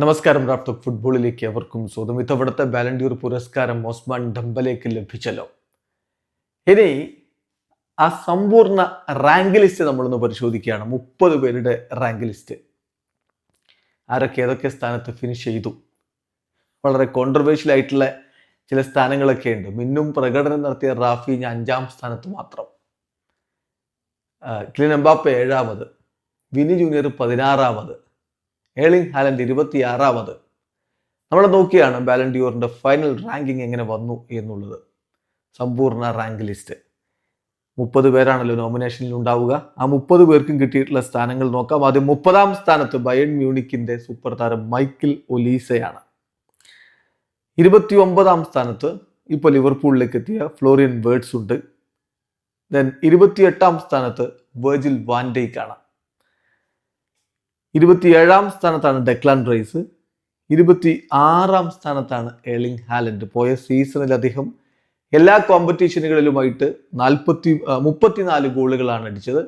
നമസ്കാരം റാഫ്റ്റ് ഫുട്ബോളിലേക്ക് അവർക്കും സ്വന്തം ഇത്തവണത്തെ ബാലൻഡ്യൂർ പുരസ്കാരം ഓസ്മാൻ ഡംബലേക്ക് ലഭിച്ചല്ലോ. ഇനി ആ സമ്പൂർണ റാങ്ക് ലിസ്റ്റ് നമ്മളൊന്ന് പരിശോധിക്കുകയാണ്. മുപ്പത് പേരുടെ റാങ്ക് ലിസ്റ്റ് ആരൊക്കെ ഏതൊക്കെ സ്ഥാനത്ത് ഫിനിഷ് ചെയ്തു? വളരെ കോൺട്രവേഴ്ഷ്യൽ ആയിട്ടുള്ള ചില സ്ഥാനങ്ങളൊക്കെ ഉണ്ട്. മിന്നും പ്രകടനം നടത്തിയ റാഫി അഞ്ചാം സ്ഥാനത്ത് മാത്രം. ക്ലിൻ ഏഴാമത് വിനി ജൂനിയർ പതിനാറാമത് ഏളിംഗ് ഹാലൻഡ് ഇരുപത്തിയാറാമത്. നമ്മൾ നോക്കിയാണ് ബാലൻഡിയോറിന്റെ ഫൈനൽ റാങ്കിങ് എങ്ങനെ വന്നു എന്നുള്ളത്. സമ്പൂർണ റാങ്ക് ലിസ്റ്റ്. മുപ്പത് പേരാണല്ലോ നോമിനേഷനിൽ ഉണ്ടാവുക. ആ മുപ്പത് പേർക്കും കിട്ടിയിട്ടുള്ള സ്ഥാനങ്ങൾ നോക്കാം. ആദ്യം മുപ്പതാം സ്ഥാനത്ത് ബയൺ മ്യൂണിക്കിന്റെ സൂപ്പർ താരം മൈക്കിൾ ഒലീസയാണ്. ഇരുപത്തി ഒമ്പതാം സ്ഥാനത്ത് ഇപ്പോൾ ലിവർപൂളിലേക്ക് എത്തിയ ഫ്ലോറിയൻ വേർഡ്സ് ഉണ്ട്. ദെൻ ഇരുപത്തിയെട്ടാം സ്ഥാനത്ത് വെർജിൽ വാൻഡേക്കാണ് ഇരുപത്തിയേഴാം സ്ഥാനത്താണ് ഡെക്ലാൻ റൈസ്. ഇരുപത്തി ആറാം സ്ഥാനത്താണ് എർലിംഗ് ഹാലൻഡ്. പോയ സീസണിൽ അദ്ദേഹം എല്ലാ കോമ്പറ്റീഷനുകളിലുമായിട്ട് നാൽപ്പത്തി മുപ്പത്തിനാല് ഗോളുകളാണ് അടിച്ചത്.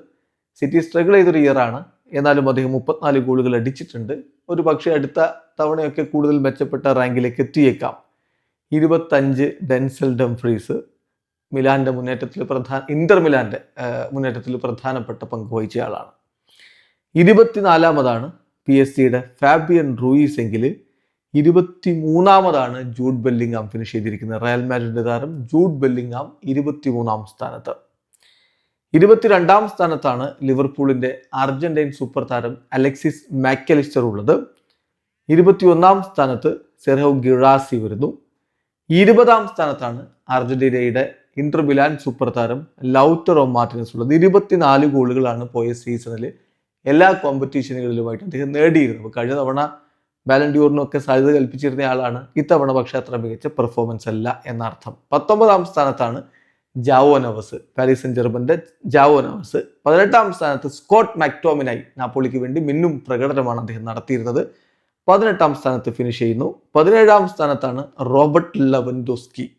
സിറ്റി സ്ട്രഗിൾ ചെയ്തൊരു ഇയറാണ് എന്നാലും അദ്ദേഹം മുപ്പത്തിനാല് ഗോളുകൾ അടിച്ചിട്ടുണ്ട്. ഒരു പക്ഷേ അടുത്ത തവണയൊക്കെ കൂടുതൽ മെച്ചപ്പെട്ട റാങ്കിലേക്ക് എത്തിയേക്കാം. ഇരുപത്തഞ്ച് ഡെൻസൽ ഡംഫ്രീസ്. മിലാന്റെ മുന്നേറ്റത്തിൽ പ്രധാന ഇന്റർ മിലാന്റെ മുന്നേറ്റത്തിൽ പ്രധാനപ്പെട്ട പങ്ക് വഹിച്ച ആളാണ് ഇരുപത്തിനാലാമതാണ് പി എസ് സിയുടെ ഫാബിയൻ റൂയിസ് എങ്കിൽ ഇരുപത്തി മൂന്നാമതാണ് ജൂഡ് ബെല്ലിംഗാം ഫിനിഷ് ചെയ്തിരിക്കുന്നത്. റയൽ മാഡ്രിഡിന്റെ താരം ജൂഡ് ബെല്ലിംഗാം ഇരുപത്തിമൂന്നാം സ്ഥാനത്ത്. ഇരുപത്തിരണ്ടാം സ്ഥാനത്താണ് ലിവർപൂളിന്റെ അർജന്റൈൻ സൂപ്പർ താരം അലക്സിസ് മാക്കലിസ്റ്റർ ഉള്ളത്. ഇരുപത്തിയൊന്നാം സ്ഥാനത്ത് സെർഹോ ഗിറാസി വരുന്നു. ഇരുപതാം സ്ഥാനത്താണ് അർജന്റീനയുടെ ഇന്റർ മിലാൻ സൂപ്പർ താരം ലൗറ്ററോ മാർട്ടിനസ് ഉള്ളത്. ഇരുപത്തിനാല് ഗോളുകളാണ് പോയ സീസണിൽ എല്ലാ കോമ്പറ്റീഷനുകളിലുമായിട്ട് അദ്ദേഹം നേടിയിരുന്നു. കഴിഞ്ഞ തവണ ബാലൻഡ്യൂറിനൊക്കെ സാധ്യത കൽപ്പിച്ചിരുന്ന ആളാണ്. ഇത്തവണ പക്ഷേ അത്ര മികച്ച പെർഫോമൻസ് അല്ല എന്നർത്ഥം. പത്തൊമ്പതാം സ്ഥാനത്താണ് ജാവോ നവസ്. പാരീസ് സെൻ ജർമ്മന്റെ ജാവോ നവസ്. പതിനെട്ടാം സ്ഥാനത്ത് സ്കോട്ട് മാക്ടോമിനായി നാപ്പോളിക്ക് വേണ്ടി മിന്നും പ്രകടനമാണ് അദ്ദേഹം നടത്തിയിരുന്നത്. പതിനെട്ടാം സ്ഥാനത്ത് ഫിനിഷ് ചെയ്യുന്നു. പതിനേഴാം സ്ഥാനത്താണ് റോബർട്ട് ലവൻഡോസ്കി.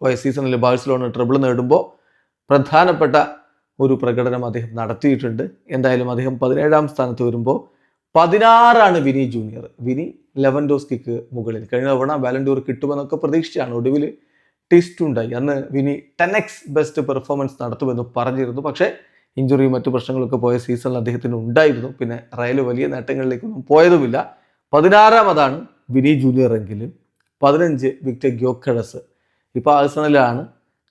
പോയ സീസണിൽ ബാഴ്സലോണ ട്രിബിൾ നേടുമ്പോൾ പ്രധാനപ്പെട്ട ഒരു പ്രകടനം അദ്ദേഹം നടത്തിയിട്ടുണ്ട്. എന്തായാലും അദ്ദേഹം പതിനേഴാം സ്ഥാനത്ത് വരുമ്പോൾ പതിനാറാണ് വിനി ജൂനിയർ. വിനി ലെവൻഡോസ്കിക്ക് മുകളിൽ. കഴിഞ്ഞ തവണ ബാലൻഡോർ കിട്ടുമെന്നൊക്കെ പ്രതീക്ഷിച്ചാണ് ഒടുവിൽ ടെസ്റ്റ് ഉണ്ടായി. അന്ന് Vini ten X best performance നടത്തുമെന്ന് പറഞ്ഞിരുന്നു. പക്ഷേ ഇഞ്ചുറിയും മറ്റു പ്രശ്നങ്ങളൊക്കെ പോയ സീസണിൽ അദ്ദേഹത്തിന് ഉണ്ടായിരുന്നു. പിന്നെ റയൽ വലിയ നേട്ടങ്ങളിലേക്കൊന്നും പോയതുമില്ല. പതിനാറാമതാണ് വിനി ജൂനിയർ എങ്കിലും പതിനഞ്ച് വിക്ടർ ഗ്യോക്കഡസ് ഇപ്പോൾ ആഴ്സണലാണ്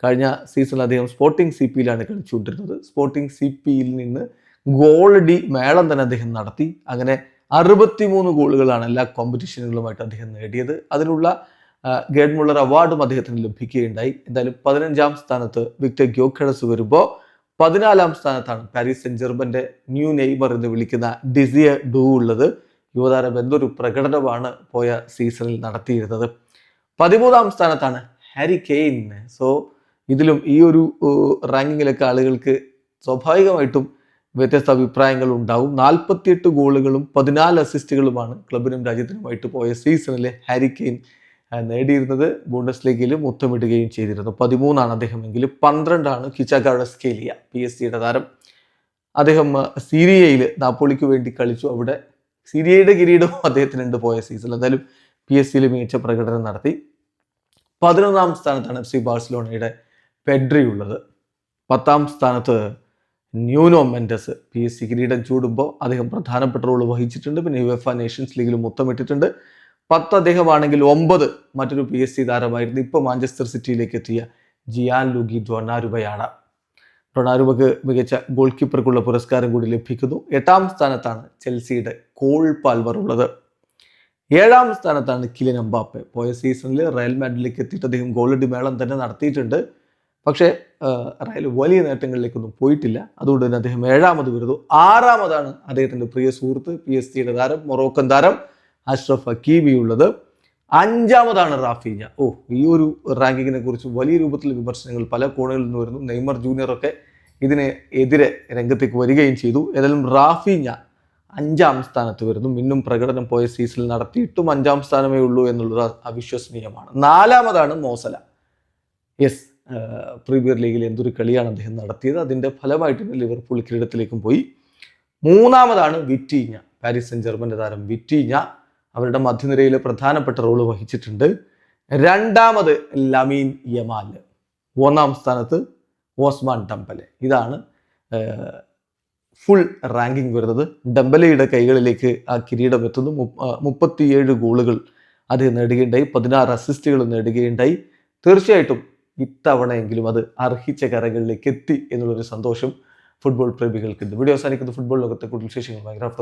കഴിഞ്ഞ സീസണിൽ അദ്ദേഹം സ്പോർട്ടിംഗ് സി പിയിലാണ് കളിച്ചുകൊണ്ടിരുന്നത്. സ്പോർട്ടിംഗ് സി പിയിൽ നിന്ന് ഗോൾഡി മേളം തന്നെ അദ്ദേഹം നടത്തി. അങ്ങനെ അറുപത്തിമൂന്ന് ഗോളുകളാണ് എല്ലാ കോമ്പറ്റീഷനുകളുമായിട്ട് അദ്ദേഹം നേടിയത്. അതിനുള്ള ഗേഡ് മുള്ളർ അവാർഡും അദ്ദേഹത്തിന് ലഭിക്കുകയുണ്ടായി. എന്തായാലും പതിനഞ്ചാം സ്ഥാനത്ത് വിക്ടർ ഗ്യോഖഡസ് വരുമ്പോൾ പതിനാലാം സ്ഥാനത്താണ് പാരീസ് സെൻ ജർമ്മന്റെ ന്യൂ നെയ്മർ എന്ന് വിളിക്കുന്ന ഡിസിയ ഡു ഉള്ളത്. യുവതാരം എന്തൊരു പ്രകടനമാണ് പോയ സീസണിൽ നടത്തിയിരുന്നത്. പതിമൂന്നാം സ്ഥാനത്താണ് ഹാരി കെയ്ൻ സോ ഇതിലും ഈ ഒരു റാങ്കിങ്ങിലൊക്കെ ആളുകൾക്ക് സ്വാഭാവികമായിട്ടും വ്യത്യസ്ത അഭിപ്രായങ്ങൾ ഉണ്ടാവും. നാൽപ്പത്തിയെട്ട് ഗോളുകളും പതിനാല് അസിസ്റ്റുകളുമാണ് ക്ലബിനും രാജ്യത്തിനുമായിട്ട് പോയ സീസണിലെ ഹാരി കെയിൻ നേടിയിരുന്നത്. ബോണ്ടസ് ലീഗിൽ മുത്തമിടുകയും ചെയ്തിരുന്നു. പതിമൂന്നാണ് അദ്ദേഹം എങ്കിൽ പന്ത്രണ്ടാണ് കിച്ചഗാഡ സ്കേലിയ പി എസ് സിയുടെ താരം. അദ്ദേഹം സീരിയയിൽ നാപ്പോളിക്ക് വേണ്ടി കളിച്ചു. അവിടെ സീരിയയുടെ കിരീടവും അദ്ദേഹത്തിനുണ്ട് പോയ സീസണിൽ. എന്തായാലും പി എസ് സിയിൽ മികച്ച പ്രകടനം നടത്തി. പതിനൊന്നാം സ്ഥാനത്താണ് എഫ് സി ബാഴ്സലോണയുടെ പെഡ്രി ഉള്ളത് പത്താം സ്ഥാനത്ത് Nuno Mendes P S C കിരീടം ചൂടുമ്പോൾ അദ്ദേഹം പ്രധാനപ്പെട്ട റോൾ വഹിച്ചിട്ടുണ്ട്. പിന്നെ യു എഫ് നേഷൻസ് ലീഗിൽ മുത്തമിട്ടിട്ടുണ്ട്. പത്ത് അദ്ദേഹമാണെങ്കിൽ ഒമ്പത് മറ്റൊരു പി എസ് സി താരമായിരുന്നു. ഇപ്പോൾ മാഞ്ചസ്റ്റർ സിറ്റിയിലേക്ക് എത്തിയ ജിയാൻ ലുഗി ഡൊണാരുബയാണ് ഡൊണാരുബക്ക് മികച്ച ഗോൾ കീപ്പർക്കുള്ള പുരസ്കാരം കൂടി ലഭിക്കുന്നു. എട്ടാം സ്ഥാനത്താണ് ചെൽസിയുടെ കോൾ പാൽവർ ഉള്ളത്. ഏഴാം സ്ഥാനത്താണ് കിലിൻ എംബാപ്പെ. പോയ സീസണിൽ റയൽ മാഡ്രിഡിലേക്ക് എത്തിയിട്ട് അദ്ദേഹം ഗോളടി മേളം തന്നെ നടത്തിയിട്ടുണ്ട്. പക്ഷേ റയൽ വലിയ നേട്ടങ്ങളിലേക്കൊന്നും പോയിട്ടില്ല. അതുകൊണ്ട് തന്നെ അദ്ദേഹം ഏഴാമത് വരുന്നു. ആറാമതാണ് അദ്ദേഹത്തിന്റെ പ്രിയ സുഹൃത്ത് പി എസ് സിയുടെ താരം മൊറോക്കൻ താരം അഷ്റഫ് ഹക്കീബി ഉള്ളത് അഞ്ചാമതാണ് റാഫീഞ്ഞ. ഓ ഈ ഒരു റാങ്കിങ്ങിനെ കുറിച്ച് വലിയ രൂപത്തിൽ വിമർശനങ്ങൾ പല കോണുകളിൽ നിന്ന് വരുന്നു. നെയ്മർ ജൂനിയറൊക്കെ ഇതിന് എതിരെ രംഗത്തേക്ക് വരികയും ചെയ്തു. ഏതായാലും റാഫീഞ്ഞ അഞ്ചാം സ്ഥാനത്ത് വരുന്നു. മിന്നും പ്രകടനം പോയ സീസണിൽ നടത്തിയിട്ടും അഞ്ചാം സ്ഥാനമേ ഉള്ളൂ എന്നുള്ളത് അവിശ്വസനീയമാണ്. നാലാമതാണ് മോസല. യെസ് പ്രീമിയർ ലീഗിൽ എന്തൊരു കളിയാണ് അദ്ദേഹം നടത്തിയത്. അതിന്റെ ഫലമായിട്ട് ലിവർപൂൾ കിരീടത്തിലേക്കും പോയി. മൂന്നാമതാണ് വിറ്റീഞ്ഞ. പാരീസ് സെൻ ജർമ്മന്റെ താരം വിറ്റീഞ്ഞ അവരുടെ മധ്യനിരയിൽ പ്രധാനപ്പെട്ട റോൾ വഹിച്ചിട്ടുണ്ട്. രണ്ടാമത് ലമീൻ യമാൽ. ഒന്നാം സ്ഥാനത്ത് ഓസ്മാൻ ഡംബലെ. ഇതാണ് ഫുൾ റാങ്കിങ് വരുന്നത്. ഡംബലയുടെ കൈകളിലേക്ക് ആ കിരീടം എത്തുന്നു. മുപ്പത്തിയേഴ് ഗോളുകൾ അദ്ദേഹം നേടുകയുണ്ടായി. പതിനാറ് അസിസ്റ്റുകൾ നേടുകയുണ്ടായി. തീർച്ചയായിട്ടും ഇത്തവണയെങ്കിലും അത് അർഹിച്ച കരകളിലേക്ക് എത്തി എന്നുള്ളൊരു സന്തോഷം ഫുട്ബോൾ പ്രേമികൾക്കുണ്ട്. വീഡിയോ അവസാനിക്കുന്ന. ഫുട്ബോൾ ലോകത്തെ കൂടുതൽ വിശേഷങ്ങളുമായി ഗ്രാഫ്